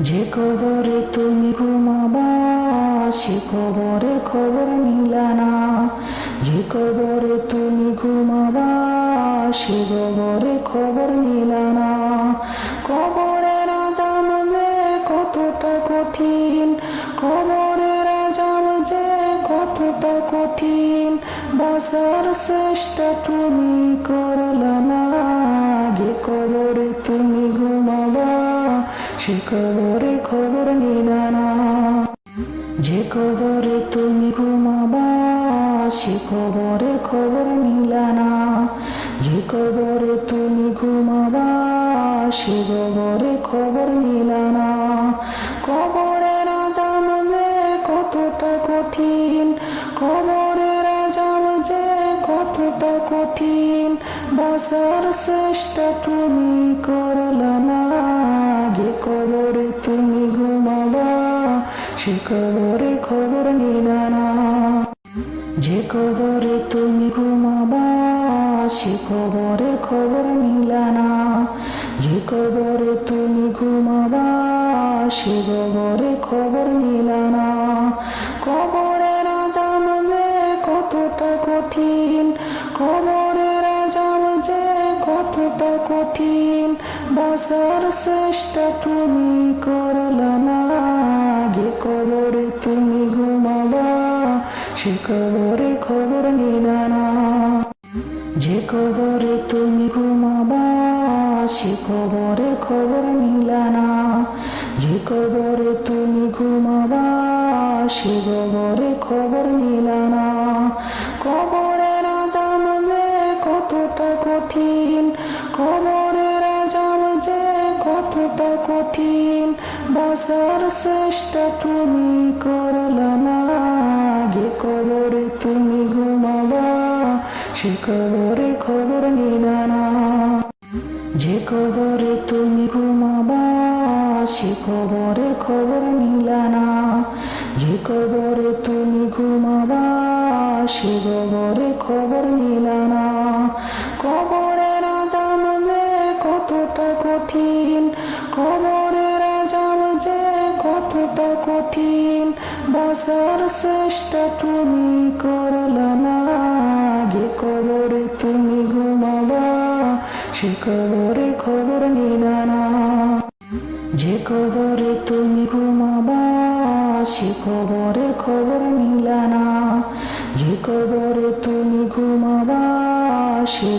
যে কবরে তুমি ঘুমাবা, সে কবরে খবর নিলা না। যে কবরে তুমি ঘুমাবা, সে কবরে খবর নিলা না। কবরের আজাম যে কতটা কঠিন কবরের আজাম যে কতটা কঠিন। বাসার চেষ্টা তুমি করলা না যে কবরে তুমি ঘুমাবা, সে কবরে খবর নিবা না। যে কবরে তুমি ঘুমাবা, সে কবরে খবর নিলা না। যে কবরে তুমি ঘুমাবা, সে কবরে খবর নিলা না। বাসার চেষ্টা তুমি করলা না। যে কবরে তুমি ঘুমাবা, সে কবরে খবর নিলা না। যে কবরে তুমি ঘুমাবা, সে কবরে খবর নিলা না। যে কবরে তুমি ঘুমাবা, সে কবরে খবর নিলা না। কবরের বাসার চেষ্টা তুমি করলা না। যে কবরে তুমি ঘুমাবা, সে কবরে খবর নিলা না। যে কবরে তুমি ঘুমাবা, সে কবরে খবর নিলা না। যে কবরে তুমি ঘুমাবা, সে কবরে খবর নিলা না। কবরের আজাম যে কতটা কঠিন কবরের বাসার চেষ্টা তুমি করলা না। যে কবরে তুমি ঘুমাবা, সে কবরে খবর নিলা না। যে কবরে তুমি ঘুমাবা, সে কবরে খবর নিলা না। যে কবরে তুমি ঘুমাবা, সে কবরে খবর নিলা না। কবরের বাসার চেষ্টা তুমি করলা না। যে কবরে তুমি ঘুমাবা, সে কবরে খবর নিলা না। যে কবরে তুমি ঘুমাবা, সে কবরে খবর নিলা না। যে কবরে তুমি ঘুমাবা, সে